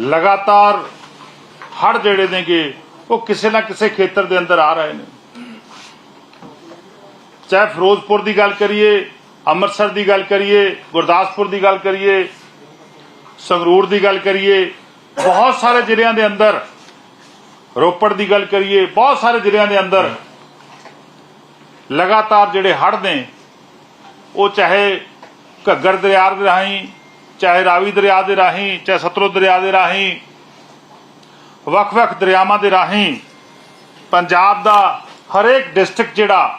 ਲਗਾਤਾਰ ਹੜ ਜਿਹੜੇ ਨੇਗੇ, ਉਹ ਕਿਸੇ ਨਾ ਕਿਸੇ ਖੇਤਰ ਦੇ ਅੰਦਰ ਆ ਰਹੇ ਨੇ। ਚਾਹੇ ਫਿਰੋਜ਼ਪੁਰ ਦੀ ਗੱਲ ਕਰੀਏ, ਅੰਮ੍ਰਿਤਸਰ ਦੀ ਗੱਲ ਕਰੀਏ, ਗੁਰਦਾਸਪੁਰ ਦੀ ਗੱਲ ਕਰੀਏ, ਸੰਗਰੂਰ ਦੀ ਗੱਲ ਕਰੀਏ, ਬਹੁਤ ਸਾਰੇ ਜ਼ਿਲ੍ਹਿਆਂ ਦੇ ਅੰਦਰ, ਰੋਪੜ ਦੀ ਗੱਲ ਕਰੀਏ, ਬਹੁਤ ਸਾਰੇ ਜ਼ਿਲ੍ਹਿਆਂ ਦੇ ਅੰਦਰ ਲਗਾਤਾਰ ਜਿਹੜੇ ਹੜ੍ਹ ਨੇ, ਉਹ ਚਾਹੇ ਘੱਗਰ ਦਰਿਆ ਦੇ ਰਾਹੀਂ ਚਾਹੇ ਰਾਵੀ ਦਰਿਆ ਦੇ ਰਾਹੀਂ, ਚਾਹੇ ਸਤਲੁਜ ਦਰਿਆ ਦੇ ਰਾਹੀਂ, ਵੱਖ-ਵੱਖ ਦਰਿਆਵਾਂ ਦੇ ਰਾਹੀਂ, ਪੰਜਾਬ ਦਾ ਹਰੇਕ ਡਿਸਟ੍ਰਿਕਟ ਜਿਹੜਾ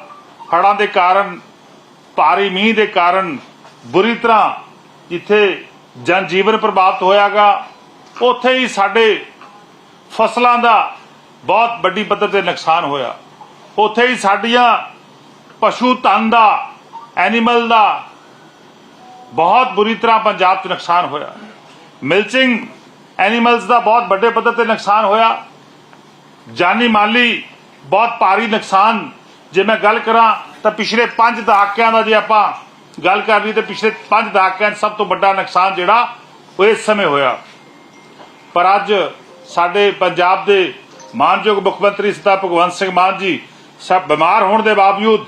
ਹੜਾਂ ਦੇ ਕਾਰਨ, ਭਾਰੀ ਮੀਂਹ ਦੇ ਕਾਰਨ ਬੁਰੀ ਤਰ੍ਹਾਂ ਜਿੱਥੇ ਜਨ ਜੀਵਨ ਪ੍ਰਭਾਵਿਤ ਹੋਇਆਗਾ, ਉੱਥੇ ਹੀ ਸਾਡੇ ਫਸਲਾਂ ਦਾ ਬਹੁਤ ਵੱਡੀ ਪੱਧਰ ਤੇ ਨੁਕਸਾਨ ਹੋਇਆ। ਉੱਥੇ ਹੀ ਸਾਡੀਆਂ ਪਸ਼ੂ ਧਨ ਦਾ, ਐਨੀਮਲ ਦਾ ਬਹੁਤ ਬੁਰੀ ਤਰ੍ਹਾਂ ਪੰਜਾਬ 'ਚ ਨੁਕਸਾਨ ਹੋਇਆ। ਮਿਲਚਿੰਗ ਐਨੀਮਲਸ ਦਾ ਬਹੁਤ ਵੱਡੇ ਪੱਧਰ ਤੇ ਨੁਕਸਾਨ ਹੋਇਆ। ਜਾਨੀ ਮਾਲੀ ਬਹੁਤ ਭਾਰੀ ਨੁਕਸਾਨ। ਜੇ ਮੈਂ ਗੱਲ ਕਰਾਂ ਤਾਂ ਪਿਛਲੇ 5 ਦਹਾਕਿਆਂ ਦਾ ਜੇ ਆਪਾਂ ਗੱਲ ਕਰ ਲਈ ਤੇ ਪਿਛਲੇ 5 ਦਹਾਕਿਆਂ 'ਚ ਸਭ ਤੋਂ ਵੱਡਾ ਨੁਕਸਾਨ ਜਿਹੜਾ ਉਹ ਇਸ ਸਮੇਂ ਹੋਇਆ। ਪਰ ਅੱਜ ਸਾਡੇ ਪੰਜਾਬ ਦੇ ਮਾਨਯੋਗ ਮੁੱਖ ਮੰਤਰੀ ਸਰਦਾਰ ਭਗਵੰਤ ਸਿੰਘ ਮਾਨ ਜੀ ਸਭ ਬਿਮਾਰ ਹੋਣ ਦੇ ਬਾਵਜੂਦ,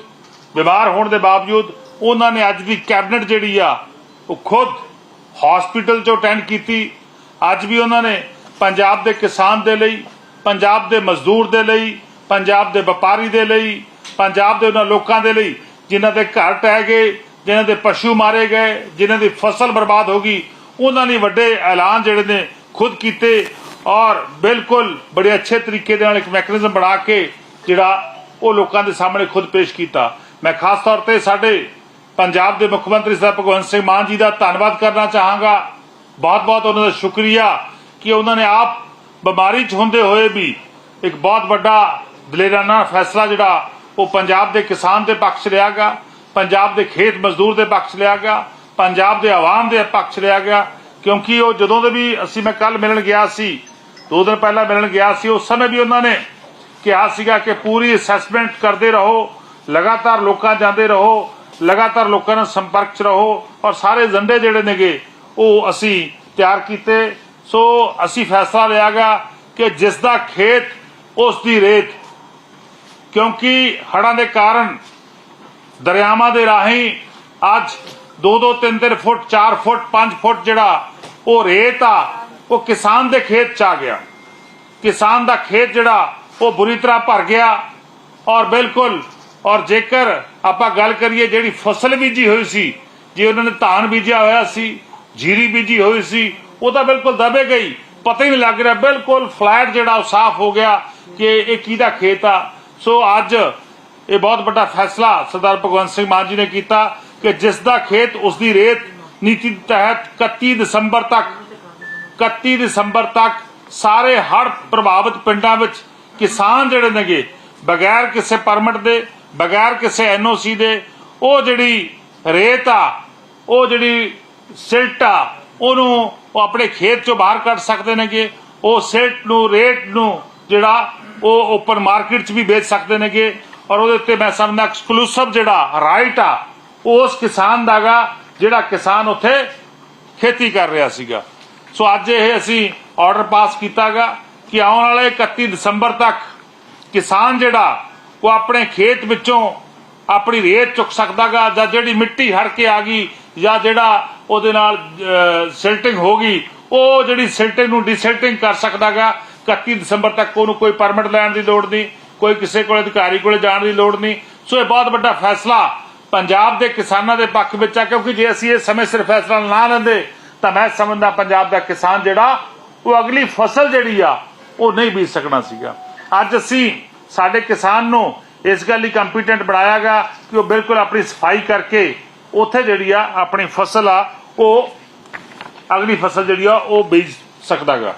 ਬਿਮਾਰ ਹੋਣ ਦੇ ਬਾਵਜੂਦ ਉਹਨਾਂ ਨੇ ਅੱਜ ਦੀ ਕੈਬਨਿਟ ਜਿਹੜੀ ਆ ਉਹ ਖੁਦ ਹਸਪੀਟਲ ਚ ਅਟੈਂਡ ਕੀਤੀ। ਅੱਜ ਵੀ ਉਹਨਾਂ ਨੇ ਪੰਜਾਬ ਦੇ ਕਿਸਾਨ ਦੇ ਲਈ, ਪੰਜਾਬ ਦੇ ਮਜ਼ਦੂਰ ਦੇ ਲਈ, ਪੰਜਾਬ ਦੇ ਵਪਾਰੀ ਦੇ ਲਈ, ਪੰਜਾਬ ਦੇ ਉਹਨਾਂ ਲੋਕਾਂ ਦੇ ਲਈ ਜਿਨ੍ਹਾਂ ਦੇ ਘਰ ਟਹਿ ਗਏ, ਜਿਨ੍ਹਾਂ ਦੇ ਪਸ਼ੂ ਮਾਰੇ ਗਏ, ਜਿਨ੍ਹਾਂ ਦੀ ਫਸਲ ਬਰਬਾਦ ਹੋ ਗਈ, ਉਹਨਾਂ ਨੇ ਵੱਡੇ ਐਲਾਨ ਜਿਹੜੇ ਨੇ ਖੁਦ ਕੀਤੇ ਔਰ ਬਿਲਕੁਲ ਬੜੇ ਅੱਛੇ ਤਰੀਕੇ ਦੇ ਨਾਲ ਇੱਕ ਮੈਕੈਨਿਜ਼ਮ ਬਣਾ ਕੇ ਜਿਹੜਾ ਉਹ ਲੋਕਾਂ ਦੇ ਸਾਹਮਣੇ ਖੁਦ ਪੇਸ਼ ਕੀਤਾ। ਮੈਂ ਖਾਸ ਤੌਰ ਤੇ ਸਾਡੇ ਪੰਜਾਬ ਦੇ ਮੁੱਖ ਮੰਤਰੀ ਸਾਹਿਬ ਭਗਵੰਤ ਸਿੰਘ ਮਾਨ ਜੀ ਦਾ ਧੰਨਵਾਦ ਕਰਨਾ ਚਾਹਾਂਗਾ। ਬਹੁਤ ਬਹੁਤ ਉਹਨਾਂ ਦਾ ਸ਼ੁਕਰੀਆ ਕਿ ਉਹਨਾਂ ਨੇ ਆਪ ਬਿਮਾਰੀ 'ਚ ਹੁੰਦੇ ਹੋਏ ਵੀ ਇੱਕ ਬਹੁਤ ਵੱਡਾ ਦਲੇਰਾਨਾ ਫੈਸਲਾ ਜਿਹੜਾ ਉਹ ਪੰਜਾਬ ਦੇ ਕਿਸਾਨ ਦੇ ਪੱਖ 'ਚ ਲਿਆ ਗਿਆ, ਪੰਜਾਬ ਦੇ ਖੇਤ ਮਜ਼ਦੂਰ ਦੇ ਪੱਖ 'ਚ ਲਿਆ ਗਿਆ, ਪੰਜਾਬ ਦੇ ਆਵਾਮ ਦੇ ਪੱਖ 'ਚ ਲਿਆ ਗਿਆ। ਕਿਉਂਕਿ ਉਹ ਜਦੋਂ ਦੇ ਵੀ ਅਸੀਂ ਮੈਂ ਕੱਲ ਮਿਲਣ ਗਿਆ ਸੀ, ਦੋ ਦਿਨ ਪਹਿਲਾਂ ਮਿਲਣ ਗਿਆ ਸੀ, ਉਸ ਸਮੇਂ ਵੀ ਉਹਨਾਂ ਨੇ ਕਿਹਾ ਸੀਗਾ ਕਿ ਪੂਰੀ ਅਸੈਸਮੈਂਟ ਕਰਦੇ ਰਹੋ, ਲਗਾਤਾਰ ਲੋਕਾਂ ਜਾਂਦੇ ਰਹੋ ਲਗਾਤਾਰ ਲੋਕਾਂ ਨਾਲ ਸੰਪਰਕ 'ਚ ਰਹੋ ਔਰ ਸਾਰੇ ਏਜੰਡੇ ਜਿਹੜੇ ਨੇਗੇ, ਉਹ ਅਸੀਂ ਤਿਆਰ ਕੀਤੇ। ਸੋ ਅਸੀਂ ਫੈਸਲਾ ਲਿਆ ਗਿਆ ਕਿ ਜਿਸ ਦਾ ਖੇਤ ਉਸ ਦੀ ਰੇਤ। ਕਿਉਂਕਿ ਹੜਾਂ ਦੇ ਕਾਰਨ ਦਰਿਆਵਾਂ ਦੇ ਰਾਹੀਂ ਅੱਜ 2-2 3-3 ਫੁੱਟ 4 ਫੁੱਟ 5 ਫੁੱਟ ਜਿਹੜਾ ਉਹ ਰੇਤ ਆ, ਉਹ ਕਿਸਾਨ ਦੇ ਖੇਤ ਚ ਆ ਗਿਆ। ਕਿਸਾਨ ਦਾ ਖੇਤ ਜਿਹੜਾ, ਉਹ ਬੁਰੀ ਤਰ੍ਹਾਂ ਭਰ ਗਿਆ ਔਰ ਬਿਲਕੁਲ ਔਰ ਜੇਕਰ ਆਪਾਂ ਗੱਲ ਕਰੀਏ ਜਿਹੜੀ ਫਸਲ ਬੀਜੀ ਹੋਈ ਸੀ, ਜੇ ਉਹਨਾਂ ਨੇ ਧਾਨ ਬੀਜਿਆ ਹੋਇਆ ਸੀ, ਜੀਰੀ ਬੀਜੀ ਹੋਈ ਸੀ, ਉਹ ਤਾਂ ਬਿਲਕੁਲ ਦਬੇ ਗਈ। ਪਤਾ ਹੀ ਨਹੀਂ ਲੱਗ ਰਿਹਾ, ਬਿਲਕੁਲ ਫਲੈਟ ਜਿਹੜਾ ਉਹ ਸਾਫ਼ ਹੋ ਗਿਆ ਕਿ ਇਹ ਕਿਹਦਾ ਖੇਤ ਆ। ਸੋ ਅੱਜ ਇਹ ਬਹੁਤ ਵੱਡਾ ਫੈਸਲਾ ਸਰਦਾਰ ਭਗਵੰਤ ਸਿੰਘ ਮਾਨ ਜੀ ਨੇ ਕੀਤਾ ਕਿ ਜਿਸ ਦਾ ਖੇਤ ਉਸ ਦੀ ਰੇਤ ਨੀਤੀ ਤਹਿਤ 31 ਦਸੰਬਰ ਤੱਕ 31 ਦਸੰਬਰ ਤੱਕ ਸਾਰੇ ਹੜ੍ਹ ਪ੍ਰਭਾਵਿਤ ਪਿੰਡਾਂ ਵਿੱਚ ਕਿਸਾਨ ਜਿਹੜੇ ਨੇਗੇ, ਬਗੈਰ ਕਿਸੇ ਪਰਮਿਟ ਦੇ ਬਗੈਰ ਕਿਸੇ ਐਨਓਸੀ ਦੇ, ਉਹ ਜਿਹੜੀ ਰੇਤ ਆ, ਉਹ ਜਿਹੜੀ ਸਿਲਟ ਆ, ਉਹਨੂੰ ਉਹ ਆਪਣੇ ਖੇਤ ਚੋਂ ਬਾਹਰ ਕੱਢ ਸਕਦੇ ਨੇਗੇ, ਉਹ ਸਿਲਟ ਨੂੰ ਰੇਟ ਨੂੰ ਜਿਹੜਾ ਉਹ ਓਪਨ ਮਾਰਕੀਟ 'ਚ ਵੀ ਵੇਚ ਸਕਦੇ ਨੇਗੇ, ਔਰ ਉਹਦੇ ਉੱਤੇ ਮੈਂ ਸਮਝਦਾ ਐਕਸਕਲੂਸਿਵ ਜਿਹੜਾ ਰਾਈਟ ਆ ਉਹ ਉਸ ਕਿਸਾਨ ਦਾਗਾ ਜਿਹੜਾ ਕਿਸਾਨ ਉੱਥੇ ਖੇਤੀ ਕਰ ਰਿਹਾ ਸੀਗਾ। ਸੋ ਅੱਜ ਇਹ ਅਸੀਂ ਆਰਡਰ ਪਾਸ ਕੀਤਾਗਾ ਕਿ ਆਉਣ ਵਾਲੇ 31 ਦਸੰਬਰ ਤੱਕ ਕਿਸਾਨ ਜਿਹੜਾ ਉਹ ਆਪਣੇ ਖੇਤ ਵਿੱਚੋਂ ਆਪਣੀ ਰੇਤ ਚੁੱਕ ਸਕਦਾਗਾ, ਜਾਂ ਜਿਹੜੀ ਮਿੱਟੀ ਹੜ ਕੇ ਆ ਗਈ, ਜਾਂ ਜਿਹੜਾ ਉਹਦੇ ਨਾਲ ਸਿਲਟਿੰਗ ਹੋ ਗਈ, ਉਹ ਜਿਹੜੀ ਸਿਲਟਿੰਗ ਨੂੰ ਡਿਸਿਲਟਿੰਗ ਕਰ ਸਕਦਾਗਾ। 31 ਦਸੰਬਰ ਤੱਕ ਉਹਨੂੰ ਕੋਈ ਪਰਮਿਟ ਲੈਣ ਦੀ ਲੋੜ ਨਹੀਂ, ਕੋਈ ਕਿਸੇ ਕੋਲ ਅਧਿਕਾਰੀ ਕੋਲ ਜਾਣ ਦੀ ਲੋੜ ਨਹੀਂ। ਸੋ ਇਹ ਬਹੁਤ ਵੱਡਾ ਫੈਸਲਾ ਪੰਜਾਬ ਦੇ ਕਿਸਾਨਾਂ ਦੇ ਪੱਖ ਵਿੱਚ ਆ, ਕਿਉਂਕਿ ਜੇ ਅਸੀਂ ਇਹ ਸਮੇਂ ਸਿਰ ਫੈਸਲਾ ਨਾ ਲੈਂਦੇ, ਤਾਂ ਮੈਂ ਸਮਝਦਾ ਪੰਜਾਬ ਦਾ ਕਿਸਾਨ ਜਿਹੜਾ, ਉਹ ਅਗਲੀ ਫਸਲ ਜਿਹੜੀ ਆ, ਉਹ ਨਹੀਂ ਬੀਜ ਸਕਣਾ ਸੀਗਾ। ਅੱਜ ਅਸੀਂ ਸਾਡੇ ਕਿਸਾਨ ਨੂੰ ਇਸ ਗੱਲ ਲਈ ਕੰਪੀਟੈਂਟ ਬਣਾਇਆਗਾ ਕਿ ਉਹ ਬਿਲਕੁਲ ਆਪਣੀ ਸਫ਼ਾਈ ਕਰਕੇ ਉੱਥੇ ਜਿਹੜੀ ਆ ਆਪਣੀ ਫਸਲ ਆ, ਉਹ ਅਗਲੀ ਫਸਲ ਜਿਹੜੀ ਆ, ਉਹ ਬੀਜ ਸਕਦਾਗਾ।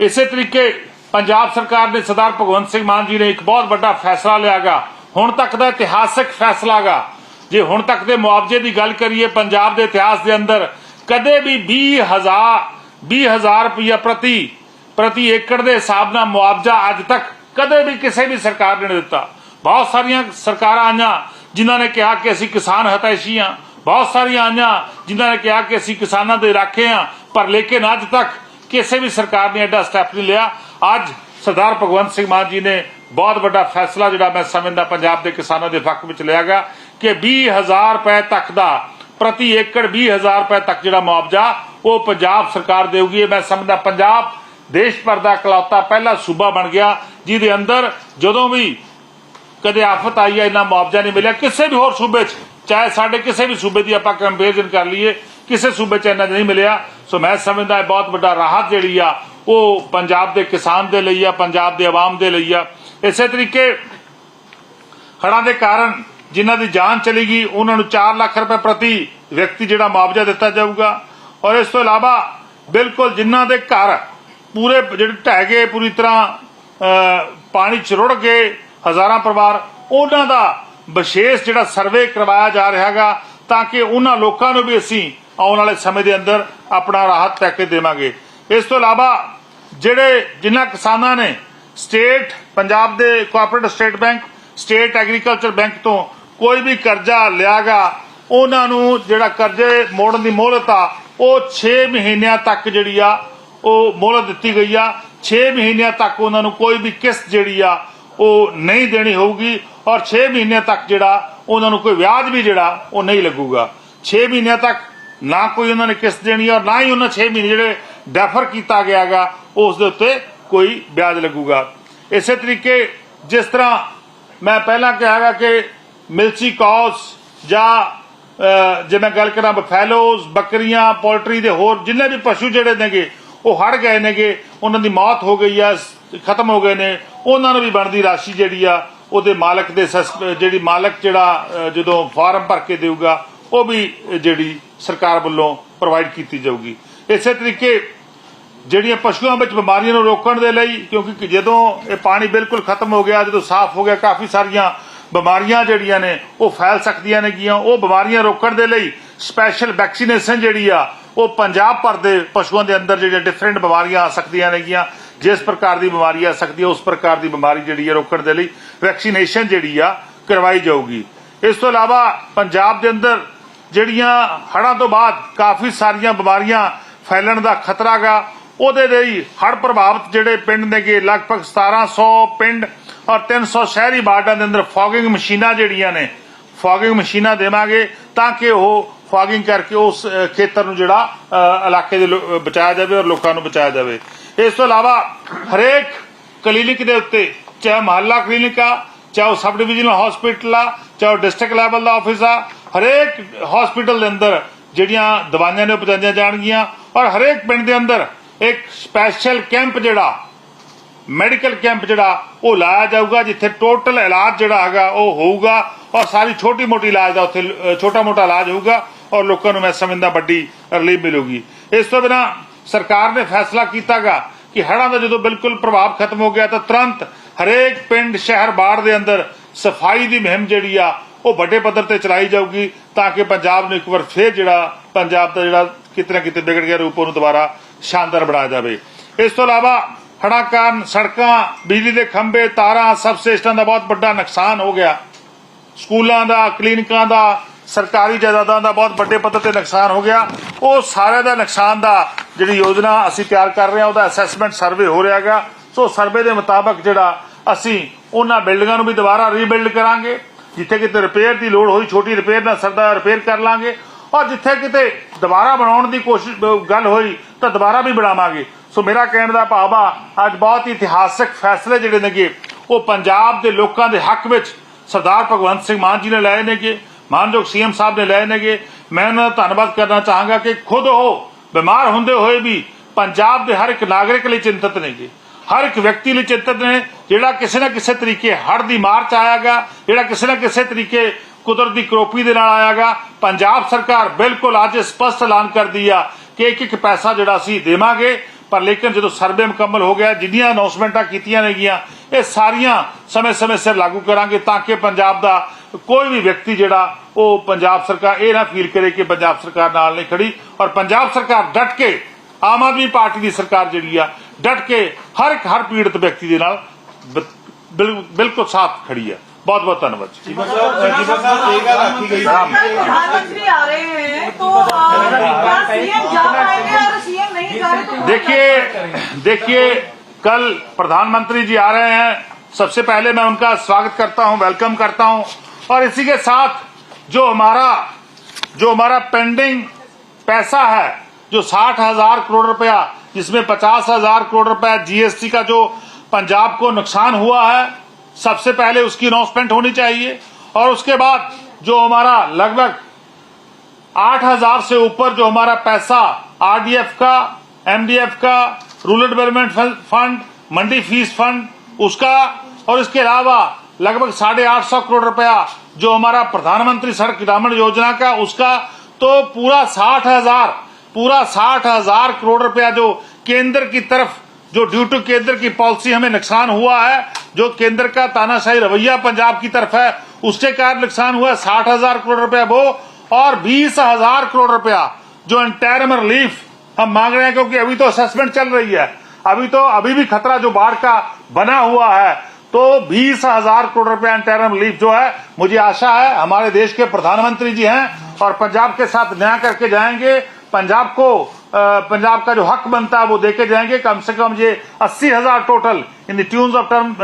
ਇਸੇ ਤਰੀਕੇ ਪੰਜਾਬ ਸਰਕਾਰ ਨੇ ਸਰਦਾਰ ਭਗਵੰਤ ਸਿੰਘ ਮਾਨ ਜੀ ਨੇ ਇੱਕ ਬਹੁਤ ਵੱਡਾ ਫੈਸਲਾ ਲਿਆਗਾ। ਹੁਣ ਤੱਕ ਦਾ ਇਤਿਹਾਸਕ ਫੈਸਲਾਗਾ। ਜੇ ਹੁਣ ਤੱਕ ਦੇ ਮੁਆਵਜ਼ੇ ਦੀ ਗੱਲ ਕਰੀਏ, ਪੰਜਾਬ ਦੇ ਇਤਿਹਾਸ ਦੇ ਅੰਦਰ ਕਦੇ ਵੀ 20000 20000 ਰੁਪਇਆ ਪ੍ਰਤੀ ਪ੍ਰਤੀ ਏਕੜ ਦੇ ਹਿਸਾਬ ਨਾਲ ਮੁਆਵਜ਼ਾ ਅੱਜ ਤੱਕ ਕਦੇ ਵੀ ਕਿਸੇ ਵੀ ਸਰਕਾਰ ਨੇ ਨਹੀਂ ਦਿੱਤਾ। ਬਹੁਤ ਸਾਰੀਆਂ ਸਰਕਾਰਾਂ ਆਈਆਂ ਜਿਨ੍ਹਾਂ ਨੇ ਕਿਹਾ ਕਿ ਅਸੀਂ ਕਿਸਾਨ ਹਤੈਸ਼ੀ ਹਾਂ ਬਹੁਤ ਸਾਰੀਆਂ ਆਈਆਂ ਜਿਨ੍ਹਾਂ ਨੇ ਕਿਹਾ ਕਿ ਅਸੀਂ ਕਿਸਾਨਾਂ ਦੇ ਰਾਖੇ ਹਾਂ ਪਰ ਲੇਕਿਨ ਅੱਜ ਤੱਕ ਕਿਸੇ ਵੀ ਸਰਕਾਰ ਨੇ ਐਡਾ ਸਟੈਪ ਨਹੀਂ ਲਿਆ। ਅੱਜ ਸਰਦਾਰ ਭਗਵੰਤ ਸਿੰਘ ਮਾਨ ਜੀ ਨੇ ਬਹੁਤ ਵੱਡਾ ਫੈਸਲਾ ਜਿਹੜਾ ਮੈਂ ਸਮਝਦਾ ਪੰਜਾਬ ਦੇ ਕਿਸਾਨਾਂ ਦੇ ਹੱਕ ਵਿੱਚ ਲਿਆ ਗਿਆ ਕਿ 20000 ਰੁਪਏ ਤੱਕ ਦਾ ਪ੍ਰਤੀ ਏਕੜ 20000 ਰੁਪਏ ਤੱਕ ਜਿਹੜਾ ਮੁਆਵਜ਼ਾ ਉਹ ਪੰਜਾਬ ਸਰਕਾਰ ਦੇਊਗੀ। ਇਹ ਮੈਂ ਸਮਝਦਾ ਪੰਜਾਬ ਦੇਸ਼ ਭਰ ਦਾ ਇਕਲੌਤਾ ਪਹਿਲਾ ਸੂਬਾ ਬਣ ਗਿਆ। ਜਿਹਦੇ ਅੰਦਰ ਜਦੋਂ ਵੀ ਕਦੇ ਆਫਤ ਆਈ ਹੈ ਇੰਨਾ ਮੁਆਵਜ਼ਾ ਨਹੀਂ ਮਿਲਿਆ, ਕਿਸੇ ਵੀ ਹੋਰ ਸੂਬੇ 'ਚ, ਚਾਹੇ ਸਾਡੇ ਕਿਸੇ ਵੀ ਸੂਬੇ ਦੀ ਆਪਾਂ ਕੰਪੈਰੀਜ਼ਨ ਕਰ ਲਈਏ, ਕਿਸੇ ਸੂਬੇ 'ਚ ਇੰਨਾ ਨਹੀਂ ਮਿਲਿਆ। ਸੋ ਮੈਂ ਸਮਝਦਾ ਇਹ ਬਹੁਤ ਵੱਡਾ ਰਾਹਤ ਜਿਹੜੀ ਆ, ਉਹ ਪੰਜਾਬ ਦੇ ਕਿਸਾਨ ਦੇ ਲਈ ਆ, ਪੰਜਾਬ ਦੇ ਆਵਾਮ ਦੇ ਲਈ ਆ। ਇਸੇ ਤਰੀਕੇ ਹੜ੍ਹਾਂ ਦੇ ਕਾਰਨ ਜਿਨ੍ਹਾਂ ਦੀ ਜਾਨ ਚਲੀ ਗਈ, ਉਹਨਾਂ ਨੂੰ 4 ਲੱਖ ਰੁਪਏ ਪ੍ਰਤੀ ਵਿਅਕਤੀ ਜਿਹੜਾ ਮੁਆਵਜ਼ਾ ਦਿੱਤਾ ਜਾਊਗਾ। ਔਰ ਇਸ ਤੋਂ ਇਲਾਵਾ ਬਿਲਕੁਲ ਜਿਨ੍ਹਾਂ ਦੇ ਘਰ ਪੂਰੇ ਜਿਹੜੇ ਢਹਿ ਗਏ, ਪੂਰੀ ਤਰ੍ਹਾਂ ਪਾਣੀ ਚ ਰੁੜ ਗਏ ਹਜ਼ਾਰਾਂ ਪਰਿਵਾਰ, ਉਹਨਾਂ ਦਾ ਵਿਸ਼ੇਸ਼ ਜਿਹੜਾ ਸਰਵੇ ਕਰਵਾਇਆ ਜਾ ਰਿਹਾ ਹੈਗਾ, ਤਾਂ ਕਿ ਉਹਨਾਂ ਲੋਕਾਂ ਨੂੰ ਵੀ ਅਸੀਂ ਆਉਣ ਵਾਲੇ ਸਮੇਂ ਦੇ ਅੰਦਰ ਆਪਣਾ ਰਾਹਤ ਪੈਕੇਜ ਦੇਵਾਂਗੇ। ਇਸ ਤੋਂ ਇਲਾਵਾ ਜਿਹੜੇ ਜਿਨ੍ਹਾਂ ਕਿਸਾਨਾਂ ਨੇ ਸਟੇਟ ਪੰਜਾਬ ਦੇ cooperative state bank, state agriculture bank ਤੋਂ ਕੋਈ ਵੀ ਕਰਜ਼ਾ ਲਿਆਗਾ ਉਹਨਾਂ ਨੂੰ ਜਿਹੜਾ ਕਰਜ਼ੇ ਮੋੜਨ ਦੀ ਮੋਹਲਤ ਆ, ਉਹ 6 ਮਹੀਨਿਆਂ ਤੱਕ ਜਿਹੜੀ ਆ, ਉਹ ਮੋਹਲਤ ਦਿੱਤੀ ਗਈ ਆ। 6 ਮਹੀਨਿਆਂ ਤੱਕ ਉਹਨਾਂ ਨੂੰ ਕੋਈ ਵੀ ਕਿਸ਼ਤ ਜਿਹੜੀ ਆ ਉਹ ਨਹੀਂ ਦੇਣੀ ਹੋਊਗੀ ਔਰ 6 ਮਹੀਨਿਆਂ ਤੱਕ ਜਿਹੜਾ ਉਹਨਾਂ ਨੂੰ ਕੋਈ ਵਿਆਜ ਵੀ ਜਿਹੜਾ ਉਹ ਨਹੀਂ ਲੱਗੂਗਾ। 6 ਮਹੀਨਿਆਂ ਤੱਕ ਨਾ ਕੋਈ ਉਹਨਾਂ ਨੇ ਕਿਸ਼ਤ ਦੇਣੀ ਔਰ ਨਾ ਹੀ ਉਹਨਾਂ 6 ਮਹੀਨੇ ਜਿਹੜੇ ਡੈਫਰ ਕੀਤਾ ਗਿਆਗਾ ਉਸ ਦੇ ਉੱਤੇ ਕੋਈ ਵਿਆਜ ਲੱਗੂਗਾ। ਇਸੇ ਤਰੀਕੇ ਜਿਸ ਤਰ੍ਹਾਂ ਮੈਂ ਪਹਿਲਾਂ ਕਿਹਾਗਾ ਕਿ ਮਿਲਚੀ ਕੌਸ ਜਾਂ ਜੇ ਮੈਂ ਗੱਲ ਕਰਾਂ ਬਫੈਲੋਜ਼, ਬੱਕਰੀਆਂ, ਪੋਲਟਰੀ ਦੇ ਹੋਰ ਜਿੰਨੇ ਵੀ ਪਸ਼ੂ ਜਿਹੜੇ ਨੇਗੇ ਉਹ ਹੜ ਗਏ ਨੇਗੇ, ਉਹਨਾਂ ਦੀ ਮੌਤ ਹੋ ਗਈ ਆ ਖਤਮ ਹੋ ਗਏ ਨੇ। ਉਹਨਾਂ ਨੂੰ ਵੀ ਬਣਦੀ ਰਾਸ਼ੀ ਜਿਹੜੀ ਆ, ਉਹਦੇ ਮਾਲਕ ਦੇ ਜਿਹੜੀ ਮਾਲਕ ਜਿਹੜਾ ਜਦੋਂ ਫਾਰਮ ਭਰ ਕੇ ਦੇਊਗਾ, ਉਹ ਵੀ ਜਿਹੜੀ ਸਰਕਾਰ ਵੱਲੋਂ ਪ੍ਰੋਵਾਈਡ ਕੀਤੀ ਜਾਊਗੀ। ਇਸੇ ਤਰੀਕੇ ਜਿਹੜੀਆਂ ਪਸ਼ੂਆਂ ਵਿੱਚ ਬਿਮਾਰੀਆਂ ਨੂੰ ਰੋਕਣ ਦੇ ਲਈ, ਕਿਉਂਕਿ ਜਦੋਂ ਇਹ ਪਾਣੀ ਬਿਲਕੁਲ ਖਤਮ ਹੋ ਗਿਆ, ਜਦੋਂ ਸਾਫ਼ ਹੋ ਗਿਆ, ਕਾਫੀ ਸਾਰੀਆਂ ਬਿਮਾਰੀਆਂ ਜਿਹੜੀਆਂ ਨੇ, ਉਹ ਫੈਲ ਸਕਦੀਆਂ ਨੇ ਗੀਆਂ ਉਹ ਬਿਮਾਰੀਆਂ ਰੋਕਣ ਦੇ ਲਈ ਸਪੈਸ਼ਲ ਵੈਕਸੀਨੇਸ਼ਨ ਜਿਹੜੀ ਆ ਉਹ ਪੰਜਾਬ ਭਰ ਦੇ ਪਸ਼ੂਆਂ ਦੇ ਅੰਦਰ ਜਿਹੜੇ ਡਿਫਰੈਂਟ ਬਿਮਾਰੀਆਂ ਆ ਸਕਦੀਆਂ ਨੇਗੀਆਂ। ਜਿਸ ਪ੍ਰਕਾਰ ਦੀ ਬਿਮਾਰੀ ਆ ਸਕਦੀ ਹੈ, ਉਸ ਪ੍ਰਕਾਰ ਦੀ ਬਿਮਾਰੀ ਜਿਹੜੀ ਹੈ ਰੋਕਣ ਦੇ ਲਈ ਵੈਕਸੀਨੇਸ਼ਨ ਜਿਹੜੀ ਆ ਕਰਵਾਈ ਜਾਊਗੀ। ਇਸ ਤੋਂ ਇਲਾਵਾ ਪੰਜਾਬ ਦੇ ਅੰਦਰ ਜਿਹੜੀਆਂ ਹੜ੍ਹਾਂ ਤੋਂ ਬਾਅਦ ਕਾਫੀ ਸਾਰੀਆਂ ਬਿਮਾਰੀਆਂ ਫੈਲਣ ਦਾ ਖਤਰਾ ਗਾ, ਉਹਦੇ ਲਈ ਹੜ੍ਹ ਪ੍ਰਭਾਵਿਤ ਜਿਹੜੇ ਪਿੰਡ ਨੇਗੇ, ਲਗਭਗ 1700 ਪਿੰਡ ਔਰ 300 ਸ਼ਹਿਰੀ ਵਾਰਡਾਂ ਦੇ ਅੰਦਰ ਫੌਗਿੰਗ ਮਸ਼ੀਨਾਂ ਜਿਹੜੀਆਂ ਨੇ, ਫੌਗਿੰਗ ਮਸ਼ੀਨਾਂ ਦੇਵਾਂਗੇ ਤਾਂ ਕਿ ਉਹ ਫੌਗਿੰਗ ਕਰਕੇ ਉਸ ਖੇਤਰ ਨੂੰ ਜਿਹੜਾ ਇਲਾਕੇ ਦੇ ਬਚਾਇਆ ਜਾਵੇ ਔਰ ਲੋਕਾਂ ਨੂੰ ਬਚਾਇਆ ਜਾਵੇ। ਇਸ ਤੋਂ ਇਲਾਵਾ ਹਰੇਕ ਕਲੀਨਿਕ ਦੇ ਉੱਤੇ, ਚਾਹੇ ਮਹੱਲਾ ਕਲੀਨਿਕ ਆ, ਚਾਹੇ ਉਹ ਸਬ ਡਿਵੀਜ਼ਨਲ ਹਸਪੀਟਲ ਆ, ਚਾਹੇ ਉਹ ਡਿਸਟ੍ਰਿਕਟ ਲੈਵਲ ਦਾ ਆਫਿਸ ਆ, ਹਰੇਕ ਹਸਪੀਟਲ ਦੇ ਅੰਦਰ ਜਿਹੜੀਆਂ ਦਵਾਈਆਂ ਨੇ ਉਹ ਪਹੁੰਚਾਈਆਂ ਜਾਣਗੀਆਂ ਔਰ ਹਰੇਕ ਪਿੰਡ ਦੇ ਅੰਦਰ ਇੱਕ ਸਪੈਸ਼ਲ ਕੈਂਪ ਜਿਹੜਾ, ਮੈਡੀਕਲ ਕੈਂਪ ਜਿਹੜਾ, ਉਹ ਲਾਇਆ ਜਾਊਗਾ, ਜਿੱਥੇ ਟੋਟਲ ਇਲਾਜ ਜਿਹੜਾ ਹੈਗਾ ਉਹ ਹੋਊਗਾ ਔਰ ਸਾਰੀ ਛੋਟੀ ਮੋਟੀ ਇਲਾਜ ਦਾ ਉੱਥੇ ਛੋਟਾ ਮੋਟਾ ਇਲਾਜ ਹੋਊਗਾ ਔਰ ਲੋਕਾਂ ਨੂੰ ਮੈਂ ਸਮਝਦਾ ਵੱਡੀ ਰਿਲੀਫ ਮਿਲੂਗੀ। ਇਸ ਤੋਂ ਬਿਨਾ ਸਰਕਾਰ ਨੇ ਫੈਸਲਾ ਕੀਤਾਗਾ ਕਿ ਹੜ੍ਹਾਂ ਦਾ ਜਦੋਂ ਬਿਲਕੁਲ ਪ੍ਰਭਾਵ ਖਤਮ ਹੋ ਗਿਆ ਤਾਂ ਤੁਰੰਤ ਹਰੇਕ ਪਿੰਡ, ਸ਼ਹਿਰ, ਬਾੜ ਦੇ ਅੰਦਰ ਸਫ਼ਾਈ ਦੀ ਮੁਹਿੰਮ ਜਿਹੜੀ ਆ, ਉਹ ਵੱਡੇ ਪੱਧਰ ਤੇ ਚਲਾਈ ਜਾਊਗੀ ਤਾਂ ਕਿ ਪੰਜਾਬ ਨੂੰ ਇੱਕ ਵਾਰ ਫੇਰ ਜਿਹੜਾ ਪੰਜਾਬ ਦਾ ਜਿਹੜਾ ਕਿਤੇ ਨਾ ਕਿਤੇ ਵਿਗੜ ਗਿਆ ਰੂਪ, ਉਹਨੂੰ ਦੁਬਾਰਾ ਸ਼ਾਨਦਾਰ ਬਣਾਇਆ ਜਾਵੇ। ਇਸ ਤੋਂ ਇਲਾਵਾ ਹੜ੍ਹਾਂ ਕਾਰਨ ਸੜਕਾਂ, ਬਿਜਲੀ ਦੇ ਖੰਭੇ, ਤਾਰਾਂ ਸਬ ਸਟੇਸ਼ਨਾਂ ਦਾ ਬਹੁਤ ਵੱਡਾ ਨੁਕਸਾਨ ਹੋ ਗਿਆ। ਸਕੂਲਾਂ ਦਾ, ਕਲੀਨਿਕਾਂ ਦਾ ਸਰਕਾਰੀ ਜਾਇਦਾਦਾਂ ਦਾ ਬਹੁਤ ਵੱਡੇ ਪੱਧਰ ਤੇ ਨੁਕਸਾਨ ਹੋ ਗਿਆ। ਉਹ ਸਾਰੇ ਦਾ ਨੁਕਸਾਨ ਦਾ ਜਿਹੜੀ ਯੋਜਨਾ ਅਸੀਂ ਤਿਆਰ ਕਰ ਰਹੇ ਹਾਂ, ਉਹਦਾ ਅਸੈਸਮੈਂਟ ਸਰਵੇ ਹੋ ਰਿਹਾਗਾ ਸੋ ਸਰਵੇ ਦੇ ਮੁਤਾਬਕ ਜਿਹੜਾ ਅਸੀਂ ਉਹਨਾਂ ਬਿਲਡਿੰਗਾਂ ਨੂੰ ਵੀ ਦੁਬਾਰਾ ਰੀਬਿਲਡ ਕਰਾਂਗੇ। ਜਿੱਥੇ ਕਿਤੇ ਰਿਪੇਅਰ ਦੀ ਲੋੜ ਹੋਈ, ਛੋਟੀ ਰਿਪੇਅਰ ਨਾਲ ਸਰਦਾ ਰਿਪੇਅਰ ਕਰ ਲਾਂਗੇ। ਔਰ ਜਿੱਥੇ ਕਿਤੇ ਦੁਬਾਰਾ ਬਣਾਉਣ ਦੀ ਕੋਸ਼ਿਸ਼ ਗੱਲ ਹੋਈ, ਤਾਂ ਦੁਬਾਰਾ ਵੀ ਬਣਾਵਾਂਗੇ। ਸੋ ਮੇਰਾ ਕਹਿਣ ਦਾ ਭਾਵ ਆ, ਅੱਜ ਬਹੁਤ ਹੀ ਇਤਿਹਾਸਕ ਫੈਸਲੇ ਜਿਹੜੇ ਨੇਗੇ, ਉਹ ਪੰਜਾਬ ਦੇ ਲੋਕਾਂ ਦੇ ਹੱਕ ਵਿੱਚ ਸਰਦਾਰ ਭਗਵੰਤ ਸਿੰਘ ਮਾਨ ਜੀ ਨੇ ਲਏ ਨੇਗੇ। ਮਾਨਯੋਗ ਸੀਐਮ ਸਾਹਿਬ ਨੇ ਲਏ ਨੇਗੇ। ਮੈਂ ਉਹਨਾਂ ਦਾ ਧੰਨਵਾਦ ਕਰਨਾ ਚਾਹਾਂਗਾ ਕਿ ਖੁਦ ਉਹ ਬਿਮਾਰ ਹੁੰਦੇ ਹੋਏ ਵੀ ਪੰਜਾਬ ਦੇ ਹਰ ਇੱਕ ਨਾਗਰਿਕ ਲਈ ਚਿੰਤਤ ਨੇਗੇ। ਹਰ ਇੱਕ ਵਿਅਕਤੀ ਲਈ ਚਿੰਤਤ ਨੇ, ਜਿਹੜਾ ਕਿਸੇ ਨਾ ਕਿਸੇ ਤਰੀਕੇ ਹੜ ਦੀ ਮਾਰ ਚ ਆਇਆਗਾ, ਜਿਹੜਾ ਕਿਸੇ ਨਾ ਕਿਸੇ ਤਰੀਕੇ ਕੁਦਰਤ ਦੀ ਕਰੋਪੀ ਦੇ ਨਾਲ ਆਇਆਗਾ। ਪੰਜਾਬ ਸਰਕਾਰ ਬਿਲਕੁਲ ਅੱਜ ਸਪਸ਼ਟ ਐਲਾਨ ਕਰਦੀ ਆ ਕਿ ਇੱਕ ਇੱਕ ਪੈਸਾ ਜਿਹੜਾ ਅਸੀਂ ਦੇਵਾਂਗੇ ਪਰ ਲੇਕਿਨ ਜਦੋਂ ਸਰਵੇ ਮੁਕੰਮਲ ਹੋ ਗਿਆ, ਜਿੰਨੀਆਂ ਅਨਾਉਂਸਮੈਂਟਾਂ ਕੀਤੀਆਂ ਨੇਗੀਆਂ, ਇਹ ਸਾਰੀਆਂ ਸਮੇਂ-ਸਮੇਂ ਸਿਰ ਲਾਗੂ ਕਰਾਂਗੇ ਤਾਂ ਕਿ ਪੰਜਾਬ ਦਾ ਕੋਈ ਵੀ ਵਿਅਕਤੀ ਜਿਹੜਾ, ਉਹ ਪੰਜਾਬ ਸਰਕਾਰ, ਇਹ ਨਾ ਫੀਲ ਕਰੇ ਕਿ ਪੰਜਾਬ ਸਰਕਾਰ ਨਾਲ ਨਹੀਂ ਖੜੀ ਔਰ ਪੰਜਾਬ ਸਰਕਾਰ ਡਟ ਕੇ ਆਮ ਆਦਮੀ ਪਾਰਟੀ ਦੀ ਸਰਕਾਰ ਜਿਹੜੀ ਆ, ਡਟ ਕੇ ਹਰ ਇੱਕ, ਹਰ ਪੀੜਤ ਵਿਅਕਤੀ ਦੇ ਨਾਲ ਬਿਲਕੁਲ ਸਾਥ ਖੜੀ ਆ। ਬਹੁਤ ਬਹੁਤ ਧੰਨਵਾਦ ਜੀ जीवन साहब एक बार रखी गई राम। है। प्रधानमंत्री आ रहे हैं तो आ, क्या सीएम जा पाएंगे और सीएम नहीं जा रहे तो देखिए देखिए कल प्रधानमंत्री जी आ रहे हैं सबसे पहले मैं उनका स्वागत करता हूं वेलकम करता हूं और इसी के साथ जो हमारा जो हमारा पेंडिंग पैसा है जो साठ हजार करोड़ रुपया जिसमें पचास हजार करोड़ रुपया जीएसटी का जो पंजाब को नुकसान हुआ है सबसे पहले उसकी अनाउंसमेंट होनी चाहिए और उसके बाद जो हमारा लगभग आठ हज़ार से ऊपर जो हमारा पैसा आरडीएफ का, एमडीएफ का, rural development fund, mandi fees fund, उसका और इसके अलावा लगभग साढ़े आठ सौ करोड़ रुपया जो हमारा प्रधानमंत्री सड़क ग्रामीण योजना का, उसका तो पूरा साठ हज़ार, पूरा साठ हज़ार करोड़ रुपया जो केंद्र की तरफ़ जो ड्यू टू केंद्र की पॉलिसी हमें नुकसान हुआ है, जो केंद्र का तानाशाही रवैया पंजाब की तरफ़ है, उसके कारण नुकसान हुआ है साठ हज़ार करोड़ रुपया वो और बीस हज़ार करोड़ रुपया जो इंटरम रिलीफ हम मांग रहे हैं, क्योंकि अभी तो असेसमेंट चल रही है। अभी तो अभी भी खतरा जो बाढ़ का बना हुआ है तो बीस हज़ार करोड़ रुपया इंटरम रिलीफ जो है, मुझे आशा है हमारे देश के प्रधानमंत्री जी हैं और पंजाब के साथ न्याय करके जाएँगे। पंजाब को पंजाब का जो हक बनता है वो देके जाएँगे। कम से कम ये अस्सी हज़ार total in tunes of term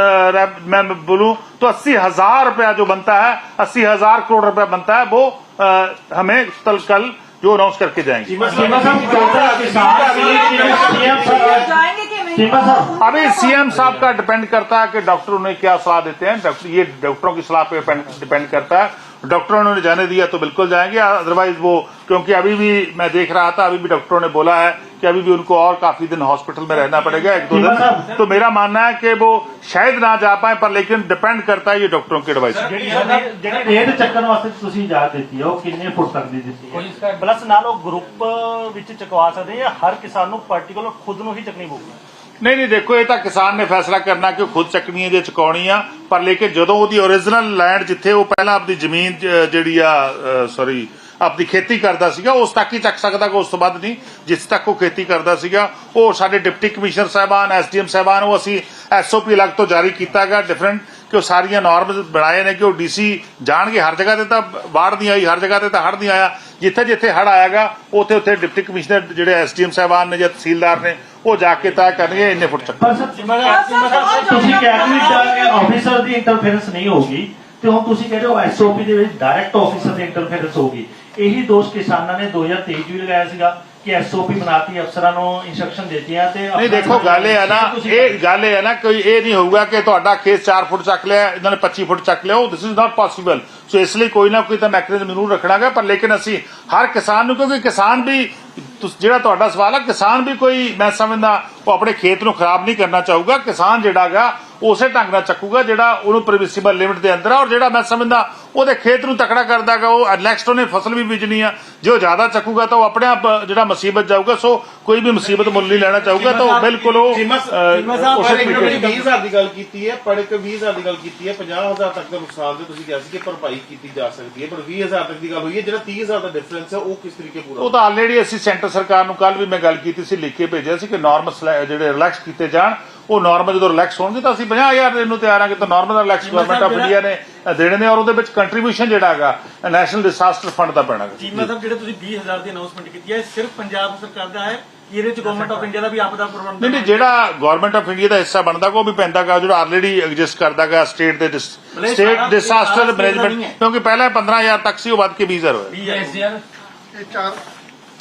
मैं बोलूँ तो अस्सी हज़ार रुपया जो बनता है अस्सी हज़ार करोड़ रुपया बनता है वो अ, हमें कल कल जो अनाउंस करके जाएँगे। सीमा साहब चौथा किसान सीएम साहब जाएँगे कि नहीं? सीमा साहब। अभी सीएम साहब का डिपेंड करता है कि डॉक्टर उन्हें क्या सलाह देते हैं। डॉक्टर ये डॉक्टरों की सलाह पे डिपेंड करता है। डॉक्टरों ने जाने दिया तो बिल्कुल जाएंगे अदरवाइज वो क्योंकि अभी भी मैं देख रहा था अभी भी डॉक्टरों ने बोला है कि अभी भी उनको और काफी दिन हॉस्पिटल में रहना पड़ेगा एक दो दिन तो मेरा मानना है कि वो शायद ना जा पाए पर लेकिन डिपेंड करता है ये डॉक्टरों की एडवाइस पे। ਜਿਹੜੀ ਜਿਹੜੀ ਰੇਡ ਚੱਕਣ ਵਾਸਤੇ ਤੁਸੀਂ ਇਜਾਜ਼ਤ ਦਿੱਤੀ ਹੈ ਉਹ ਕਿੰਨੇ ਫੁੱਟ ਤੱਕ ਦੀ ਦਿੱਤੀ ਹੈ ਪਲੱਸ ਨਾਲ ਉਹ ਗਰੁੱਪ ਵਿੱਚ ਚਕਵਾ ਸਕਦੇ ਜਾਂ ਹਰ ਕਿਸਾਨ ਨੂੰ ਪਾਰਟਿਕੂਲਰ ਖੁਦ ਨੂੰ ਹੀ ਚੱਕਣੀ ਪਊਗੀ ਨਹੀਂ ਨਹੀਂ, ਦੇਖੋ, ਇਹ ਤਾਂ ਕਿਸਾਨ ਨੇ ਫੈਸਲਾ ਕਰਨਾ ਕਿ ਉਹ ਖੁਦ ਚੱਕਣੀ ਹੈ ਜੇ ਚੁਕਾਉਣੀ ਆ ਪਰ ਲੇਕਿਨ ਜਦੋਂ ਉਹਦੀ ਓਰੀਜਨਲ ਲੈਂਡ ਜਿੱਥੇ ਉਹ ਪਹਿਲਾਂ ਆਪਣੀ ਜ਼ਮੀਨ ਜਿਹੜੀ ਆ ਸੌਰੀ ਆਪਣੀ ਖੇਤੀ ਕਰਦਾ ਸੀਗਾ, ਉਸ ਤੱਕ ਹੀ ਚੱਕ ਸਕਦਾ ਕਿ ਉਸ ਤੋਂ ਬਾਅਦ ਨਹੀਂ। ਜਿਸ ਤੱਕ ਉਹ ਖੇਤੀ ਕਰਦਾ ਸੀਗਾ, ਉਹ ਸਾਡੇ ਡਿਪਟੀ ਕਮਿਸ਼ਨਰ ਸਾਹਿਬਾਨ, ਐਸਡੀਐਮ ਸਾਹਿਬਾਨ, ਉਹ ਅਸੀਂ ਐਸਓਪੀ ਅਲੱਗ ਤੋਂ ਜਾਰੀ ਕੀਤਾਗਾ ਡਿਫਰੈਂਟ ਕਿ ਉਹ ਸਾਰੀਆਂ ਨਾਰਮਸ ਬਣਾਏ ਨੇ ਕਿ ਉਹ ਡੀਸੀ ਜਾਣਗੇ ਹਰ ਜਗ੍ਹਾ ਤੇ ਤਾਂ ਬਾੜ ਨਹੀਂ ਆਈ ਹਰ ਜਗ੍ਹਾ ਤੇ ਤਾਂ ਹੜ ਨਹੀਂ ਆਇਆ। ਜਿੱਥੇ ਜਿੱਥੇ ਹੜ ਆਏਗਾ ਉੱਥੇ ਉੱਥੇ ਡਿਪਟੀ ਕਮਿਸ਼ਨਰ ਜਿਹੜੇ ਐਸਡੀਐਮ ਸਾਹਿਬਾਨ ਨੇ ਜਾਂ ਤਹਿਸੀਲਦਾਰ ਨੇ ਉਹ ਜਾ ਕੇ ਤੈਅ ਕਰਨਗੇ ਇੰਨੇ ਫੁੱਟ ਚੱਕ। ਪਰ ਸਰ ਤੁਸੀਂ ਕੈਬਨਿਟ ਆਫੀਸਰ ਦੀ ਇੰਟਰਫੇਰੈਂਸ ਨਹੀਂ ਹੋਗੀ ਤੇ ਹੁਣ ਤੁਸੀਂ ਕਹਿੰਦੇ ਹੋ ਐਸਓਪੀ ਦੇ ਵਿੱਚ ਡਾਇਰੈਕਟ ਆਫੀਸਰ ਦੀ ਇੰਟਰਫੇਰੈਂਸ ਹੋਗੀ ਇਹੀ ਦੋਸ਼ ਕਿਸਾਨਾਂ ਨੇ 2023 ਚ ਵੀ ਲਗਾਇਆ ਸੀਗਾ। ਕਿ ਐਸਓਪੀ ਬਣਾਤੀ ਅਫਸਰਾਂ ਨੂੰ ਇਨਸਟਰਕਸ਼ਨ ਦਿੱਤੀਆਂ ਤੇ ਨਹੀਂ ਦੇਖੋ ਗੱਲ ਇਹ ਹੈ ਨਾ ਇਹ ਗੱਲ ਇਹ ਹੈ ਨਾ ਕੋਈ ਇਹ ਨਹੀਂ ਹੋਊਗਾ ਕਿ ਤੁਹਾਡਾ ਕੇਸ 4 ਫੁੱਟ ਚੱਕ ਲਿਆ ਇਹਨਾਂ ਨੇ 25 ਫੁੱਟ ਚੱਕ ਲਿਆ ਉਹ ਦਿਸ ਇਜ਼ ਨਾਟ ਪੋਸੀਬਲ ਸੋ ਇਸ ਲਈ ਕੋਈ ਨਾ ਕੋਈ ਤਾਂ ਮੈਕੈਨਿਜ਼ਮ ਜ਼ਰੂਰ ਰੱਖਣਾਗਾ ਪਰ ਲੇਕਿਨ ਅਸੀਂ ਹਰ ਕਿਸਾਨ ਨੂੰ ਕਿਉਂਕਿ ਕਿਸਾਨ ਵੀ ਜਿਹੜਾ ਤੁਹਾਡਾ ਸਵਾਲ ਹੈ ਕਿਸਾਨ ਵੀ ਕੋਈ ਮੈਂ ਸਮਝਦਾ ਉਹ ਆਪਣੇ ਖੇਤ ਨੂੰ ਖਰਾਬ ਨਹੀਂ ਕਰਨਾ ਚਾਹੂਗਾ ਕਿਸਾਨ ਜਿਹੜਾਗਾ ਉਸੇ ਢੰਗ ਨਾਲ ਚੱਕੂਗਾ ਜਿਹੜਾ ਉਹਨੂੰ ਪ੍ਰਮਿਸਿਬਲ ਲਿਮਿਟ ਦੇ ਅੰਦਰ ਆ ਔਰ ਜਿਹੜਾ ਮੈਂ ਸਮਝਦਾ ਉਹਦੇ ਖੇਤ ਨੂੰ ਤਕੜਾ ਕਰਦਾਗਾ ਉਹ ਨੈਕਸਟ ਉਹਨੇ ਫਸਲ ਵੀ ਬੀਜਣੀ ਆ। ਜੇ ਉਹ ਜ਼ਿਆਦਾ ਚੱਕੂਗਾ ਤਾਂ ਉਹ ਆਪਣੇ ਆਪ ਜਿਹੜਾ ਮੁਸੀਬਤ ਜਾਊਗਾ ਸੋ ਕੋਈ ਵੀ ਮੁਸੀਬਤ ਮੁੱਲ ਨਹੀਂ ਲੈਣਾ ਚਾਹੂਗਾ ਤਾਂ ਉਹ ਬਿਲਕੁਲ ਉਹ ਉਸੇ ਤਰੀਕੇ ਜਿਹੜੀ 20000 ਦੀ ਗੱਲ ਕੀਤੀ ਹੈ ਪਰ ਇੱਕ 20000 ਦੀ ਗੱਲ ਕੀਤੀ ਹੈ 50000 ਤੱਕ ਦਾ ਨੁਕਸਾਨ ਤੇ ਤੁਸੀਂ ਕਿਹਾ ਸੀ ਕਿ ਭਰਪਾਈ ਕੀਤੀ ਜਾ ਸਕਦੀ ਹੈ ਪਰ 20000 ਤੱਕ ਦੀ ਗੱਲ ਹੋਈ ਹੈ ਜਿਹੜਾ 30000 ਦਾ ਡਿਫਰੈਂਸ ਹੈ ਉਹ ਕਿਸ ਤਰੀਕੇ ਪੂਰਾ ਉਹ ਤਾਂ ਆਲਰੇਡੀ ਅਸੀਂ ਸੈਂਟਰ ਸਰਕਾਰ ਨੂੰ ਕੱਲ ਵੀ ਮੈਂ ਗੱਲ ਕੀਤੀ ਸੀ ਲਿਖ ਕੇ ਭੇਜਿਆ ਸੀ ਕਿ ਨਾਰਮਲ ਜਿਹੜੇ ਰਿਲੈਕਸ ਕੀਤੇ ਜਾਣ ਉਹ ਨਾਰਮਲ ਜਦੋਂ ਰਿਲੈਕਸ ਹੋਣਗੇ ਤਾਂ ਅਸੀਂ 50000 ਦੇਣ ਨੂੰ ਤਿਆਰ ਹਾਂ ਕਿ ਤਾਂ normal relax government of India ਨੇ ਦੇਣੇ ਨੇ ਔਰ ਉਹਦੇ ਵਿੱਚ ਕੰਟਰੀਬਿਊਸ਼ਨ ਜਿਹੜਾ ਹੈਗਾ ਨੈਸ਼ਨਲ ਡਿਸਾਸਟਰ ਫੰਡ ਦਾ ਪੈਣਾ ਗਾ। ਚੀਮਾ ਸਾਹਿਬ ਜਿਹੜੇ ਤੁਸੀਂ 20000 ਦੀ ਅਨਾਉਂਸਮੈਂਟ ਕੀਤੀ ਹੈ ਇਹ ਸਿਰਫ ਪੰਜਾਬ ਸਰਕਾਰ ਦਾ ਹੈ ਕਿ ਇਹਦੇ ਚ ਗਵਰਨਮੈਂਟ ਆਫ ਇੰਡੀਆ ਦਾ ਵੀ ਆਪਦਾ ਪ੍ਰਬੰਧ ਨਹੀਂ ਨਹੀਂ ਜਿਹੜਾ ਗਵਰਨਮੈਂਟ ਆਫ ਇੰਡੀਆ ਦਾ ਹਿੱਸਾ ਬਣਦਾ ਗਾ ਉਹ ਵੀ ਪੈਂਦਾਗਾ ਜਿਹੜਾ ਆਲਰੇਡੀ ਐਗਜ਼ਿਸਟ ਕਰਦਾਗਾ ਸਟੇਟ ਦੇ ਮਤਲਬ ਇਹ ਸਟੇਟ ਸਾਰਾ- ਡਿਸਾਸਟਰ ਸਾਰਾ state ਦਾ ਮੈਨੇਜਮੈਂਟ ਨਹੀਂ ਹੈ। ਕਿਉਂਕਿ ਪਹਿਲਾਂ 15000 ਤੱਕ ਸੀ ਉਹ ਵੱਧ ਕੇ 20000 ਹੋਇਆ ਵੀ ਹੈ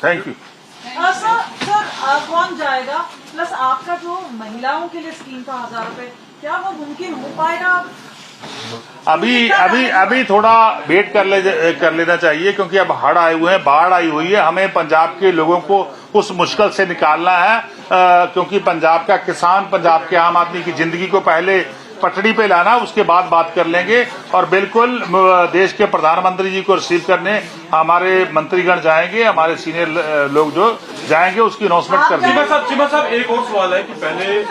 thank you uh, sir sir uh, कौन जाएगा प्लस आपका जो महिलाओं के लिए स्कीम था हजार रुपए क्या वो मुमकिन हो पाएगा अभी अभी अभी थोड़ा वेट कर ले कर लेना चाहिए क्योंकि अब हड़ आए हुए हैं बाढ़ आई हुई है हमें पंजाब के लोगों को उस मुश्किल से निकालना है आ, क्योंकि पंजाब का किसान पंजाब के आम आदमी की ज़िंदगी को पहले पटड़ी पे लाना उसके बाद बात कर लेंगे। और बिल्कुल देश के प्रधानमंत्री जी को रिसीव करने हमारे मंत्रीगण जाएँगे हमारे सीनियर लोग जो जाएँगे उसकी अनाउंसमेंट कर चिमा देंगे साहब चिमा साहब एक और सवाल है कि पहले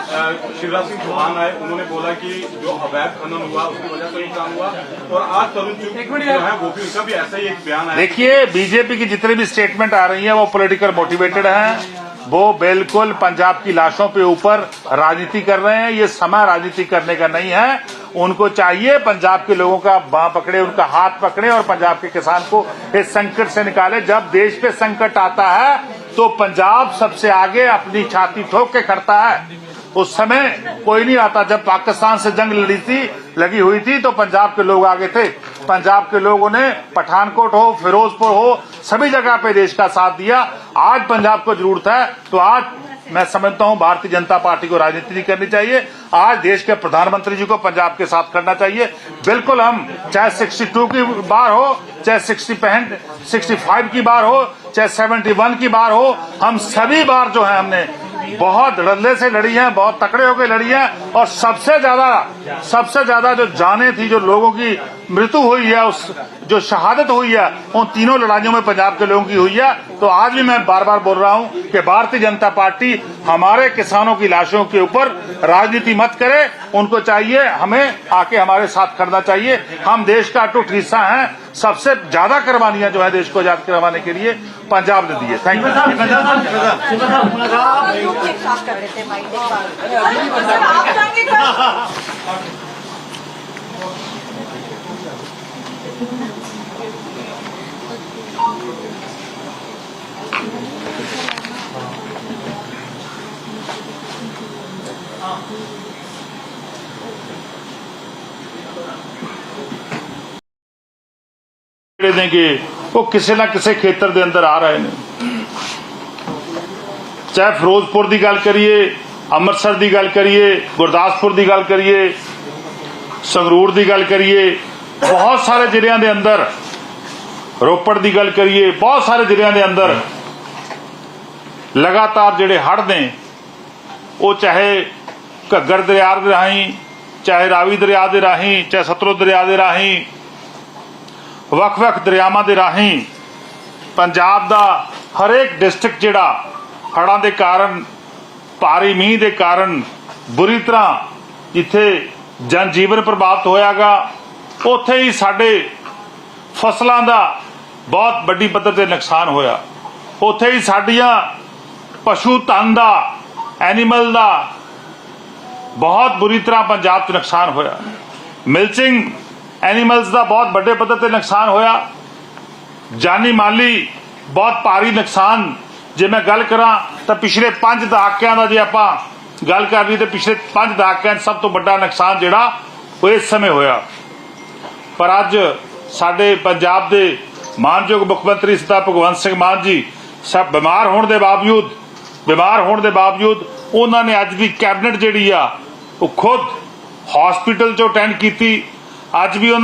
शिवराज सिंह चौहान आए उन्होंने बोला कि जो अवैध खनन हुआ उसकी वजह से ये काम हुआ। और आज तरुण चुग जो है वो भी उनका भी ऐसा ही एक बयान आया। देखिए बीजेपी की जितनी भी स्टेटमेंट आ रही है वो पोलिटिकल मोटिवेटेड हैं। वो बिल्कुल पंजाब की लाशों पे ऊपर राजनीति कर रहे हैं, ये समय राजनीति करने का नहीं है। उनको चाहिए पंजाब के लोगों का बाह पकड़े, उनका हाथ पकड़े और पंजाब के किसान को इस संकट से निकाले। जब देश पे संकट आता है तो पंजाब सबसे आगे अपनी छाती ठोक के करता है। उस समय कोई नहीं आता। जब पाकिस्तान से जंग लड़ी थी, लगी हुई थी तो पंजाब के लोग आगे थे। पंजाब के लोगों ने पठानकोट हो, फिरोजपुर हो, सभी जगह पे देश का साथ दिया। आज पंजाब को ज़रूरत है तो आज मैं समझता हूँ भारतीय जनता पार्टी को राजनीति नहीं करनी चाहिए। आज देश के प्रधानमंत्री जी को पंजाब के साथ करना चाहिए। बिल्कुल हम, चाहे 62 की बार हो, चाहे 60 पैंट 65 की बार हो, चाहे 71 की बार हो, हम सभी बार जो है हमने बहुत रल्ले से लड़ी है बहुत तकड़े होकर लड़ी है और सबसे ज्यादा सबसे ज्यादा जो जाने थी जो लोगों की मृत्यु हुई है उस जो शहादत हुई है उन तीनों लड़ाइयों में पंजाब के लोगों की हुई है तो आज भी मैं बार बार बोल रहा हूं कि भारतीय जनता पार्टी हमारे किसानों की लाशों के ऊपर राजनीति मत करे। उनको चाहिए हमें आके हमारे साथ करना चाहिए। हम देश का अटूट हिस्सा हैं। सबसे ज़्यादा कुर्बानियाँ जो है देश को आज़ाद करवाने के लिए पंजाब ने दी है। थैंक यू ਜਿਹੜੇ ਨੇ ਉਹ ਕਿਸੇ ਨਾ ਕਿਸੇ ਖੇਤਰ ਦੇ ਅੰਦਰ ਆ ਰਹੇ ਨੇ। ਚਾਹੇ ਫਿਰੋਜ਼ਪੁਰ ਦੀ ਗੱਲ ਕਰੀਏ, ਅੰਮ੍ਰਿਤਸਰ ਦੀ ਗੱਲ ਕਰੀਏ, ਗੁਰਦਾਸਪੁਰ ਦੀ ਗੱਲ ਕਰੀਏ, ਸੰਗਰੂਰ ਦੀ ਗੱਲ ਕਰੀਏ, ਬਹੁਤ ਸਾਰੇ ਜ਼ਿਲ੍ਹਿਆਂ ਦੇ ਅੰਦਰ, ਰੋਪੜ ਦੀ ਗੱਲ ਕਰੀਏ, ਬਹੁਤ ਸਾਰੇ ਜ਼ਿਲ੍ਹਿਆਂ ਦੇ ਅੰਦਰ ਲਗਾਤਾਰ ਜਿਹੜੇ ਹੜ੍ਹ ਨੇ, ਉਹ ਚਾਹੇ ਘੱਗਰ ਦਰਿਆ ਦੇ ਰਾਹੀਂ, ਚਾਹੇ ਰਾਵੀ ਦਰਿਆ ਦੇ ਰਾਹੀਂ, ਚਾਹੇ ਸਤਲੁਜ ਦਰਿਆ ਦੇ ਰਾਹੀਂ ਵੱਖ-ਵੱਖ ਦਰਿਆਵਾਂ ਦੇ ਰਾਹੀਂ ਪੰਜਾਬ ਦਾ ਹਰੇਕ ਡਿਸਟ੍ਰਿਕਟ ਜਿਹੜਾ ਹੜਾਂ ਦੇ ਕਾਰਨ, ਭਾਰੀ ਮੀਂਹ ਦੇ ਕਾਰਨ ਬੁਰੀ ਤਰ੍ਹਾਂ ਜਿੱਥੇ ਜਨ ਜੀਵਨ ਪ੍ਰਭਾਵਿਤ ਹੋਇਆਗਾ, ਉੱਥੇ ਹੀ ਸਾਡੇ ਫਸਲਾਂ ਦਾ ਬਹੁਤ ਵੱਡੀ ਪੱਧਰ ਤੇ ਨੁਕਸਾਨ ਹੋਇਆ। ਉੱਥੇ ਹੀ ਸਾਡੀਆਂ ਪਸ਼ੂ ਧਨ ਦਾ ਐਨੀਮਲ ਦਾ ਬਹੁਤ ਬੁਰੀ ਤਰ੍ਹਾਂ ਪੰਜਾਬ 'ਚ ਨੁਕਸਾਨ ਹੋਇਆ। ਮਿਲਚਿੰਗ ਐਨੀਮਲਸ ਦਾ ਬਹੁਤ ਵੱਡੇ ਪੱਧਰ ਤੇ ਨੁਕਸਾਨ ਹੋਇਆ। ਜਾਨੀ ਮਾਲੀ ਬਹੁਤ ਭਾਰੀ ਨੁਕਸਾਨ। ਜੇ ਮੈਂ ਗੱਲ ਕਰਾਂ ਤਾਂ ਪਿਛਲੇ 5 ਦਹਾਕਿਆਂ ਦਾ ਜੇ ਆਪਾਂ ਗੱਲ ਕਰ ਲਈ ਤੇ ਪਿਛਲੇ 5 ਦਹਾਕਿਆਂ 'ਚ ਸਭ ਤੋਂ ਵੱਡਾ ਨੁਕਸਾਨ ਜਿਹੜਾ ਉਹ ਇਸ ਸਮੇਂ ਹੋਇਆ। ਪਰ ਅੱਜ ਸਾਡੇ ਪੰਜਾਬ ਦੇ ਮਾਨਯੋਗ ਮੁੱਖ ਮੰਤਰੀ ਸਰਦਾਰ ਭਗਵੰਤ ਸਿੰਘ ਮਾਨ ਜੀ ਸਭ ਬਿਮਾਰ ਹੋਣ ਦੇ ਬਾਵਜੂਦ, ਬਿਮਾਰ ਹੋਣ ਦੇ ਬਾਵਜੂਦ ਉਹਨਾਂ ਨੇ ਅੱਜ ਵੀ ਕੈਬਨਿਟ ਜਿਹੜੀ ਆ, ਉਹ ਖੁਦ ਹਸਪੀਟਲ ਚੋਂ ਅਟੈਂਡ ਕੀਤੀ। ਅੱਜ ਵੀ ਉਹਨਾਂ